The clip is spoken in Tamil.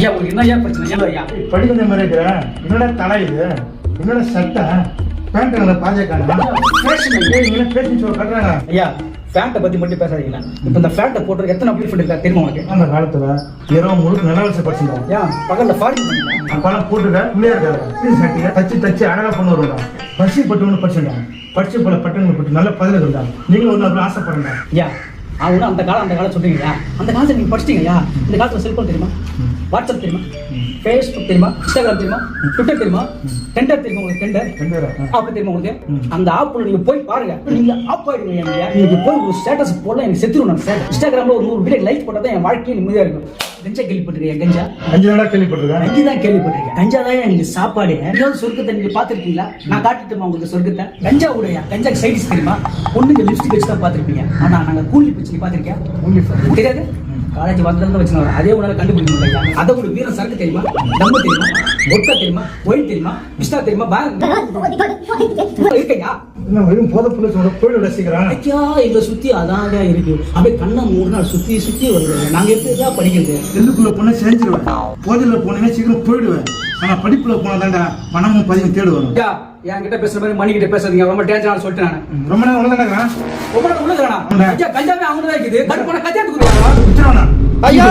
ஐயா உங்களுக்கு என்ன ஐயா பிரச்சனை ஏன் ஐயா. படிக்கிற மாதிரி இருக்கிற என்னடா தலை இது. என்னடா சட்டை பேண்ட்டுங்களை பாஜக ஃபேஷன் ஐயா. என்ன பேச்சு சொல்ல கட்டுறாங்க. ஐயா ஃபேண்ட்டை பத்தி மட்டும் பேசாதீங்களா இப்போ இந்த ஃபேண்ட்டை போட்டு எத்தனை ப்ரீஃபண்ட் இருக்கா தெரியுமா உனக்கு அந்த காலத்துல இரவு முழுக்க நிலவரசை படிச்சிருந்தாங்க ஏன் பகல்ல ஃபாரின் பண்ணீங்களா அப்பெல்லாம் போட்டுக்க உள்ளே இருக்காங்க சட்டியை தச்சு தச்சு அழகா பண்ணு வருவாங்க பசி பட்டு ஒன்று படிச்சுட்டாங்க படிச்சு பல பட்டங்கள் பட்டு நல்ல பதில் இருந்தாங்க நீங்களும் ஒன்று அப்படி ஆசைப்படுங்க. ஐயா அவங்க அந்த காலம் அந்த காலம் சொல்றீங்க அந்த காலத்துல நீங்க படிச்சிட்டீங்க ஐயா இந்த காலத்துல செல்போன் தெரியுமா? வாட்ஸ்அப் தெரியுமா? ஃபேஸ்புக் தெரியுமா? இன்ஸ்டாகிராம் தெரியுமா? ட்விட்டர் தெரியுமா? டெண்டர் தெரியுமா உங்களுக்கு டெண்டர் ரெண்டு பேரா ஆப் தெரியுமா உங்களுக்கு. அந்த ஆப்ல நீங்க போய் பாருங்க. நீங்க ஆப் ஆயிடுவீங்க நீங்க நீங்க போய் ஒரு ஸ்டேட்டஸ் போடலாம் எனக்கு செத்துரும் நான். சார் இன்ஸ்டாகிராம்ல ஒரு நூறு வீடியோ லைக் போட்டா தான் என் வாழ்க்கையை நிம்மதியா இருக்கும். கஞ்சா கேள்விப்பட்டிருக்கீங்க கஞ்சா? அஞ்சு நாளா கேள்விப்பட்டிருக்கேன். கஞ்சி தான் கேள்விப்பட்டிருக்கேன். கஞ்சா தான் நீங்க சாப்பாடு? ஏதாவது சொர்க்கத்தை நீங்க பாத்திருக்கீங்களா நான் காட்டிட்டுமா உங்களுக்கு சொர்க்கத்தை. கஞ்சா உடைய? கஞ்சா சைடிஸ் தெரியுமா? பொண்ணுங்க லிப்ஸ்டிக் வச்சு தான் பாத்திருப்பீங்க ஆனா நாங்க கூலி வச்சு பாத்திருக்கேன் தெரியாது? காலேஜ் வந்ததுல வச்சு அதே உணால கண்டுபிடிக்க முடியல அதை ஒரு வீரன் சரக்கு தெரியுமா? தம்மு தெரியுமா? ஒட்டா தெரியுமா? ஒயில் தெரியுமா? பிஸ்தா தெரியுமா? பேக் இருக்கையா? என்ன வெறும் போதை புள்ள சொல்ல கோயில் ரசிக்கிறான் ஐயா சுத்தி அதாங்க இருக்கு. அப்படியே கண்ணை மூணு நாள் சுத்தி சுத்தி வருது நாங்க எப்படி படிக்கிறது? எள்ளுக்குள்ள போனா செஞ்சிருவேன். போதையில போனீங்கன்னா சீக்கிரம் போயிடுவேன். ஆனா படிப்புல போனா தாண்டா பணமும் பதிவும் தேடு வரும். ஐயா என்கிட்ட பேசுற மாதிரி மணி கிட்ட பேசாதீங்க. ரொம்ப டேஞ்சரான சொல்லிட்டு நான். ரொம்ப நேரம் உள்ள ரொம்ப நேரம் உள்ளதுடா. ஐயா கஞ்சாவே அவங்க தான் இருக்குது. கட் பண்ண கத்தியாட்டு கொடுக்குறாங்க ஐயா!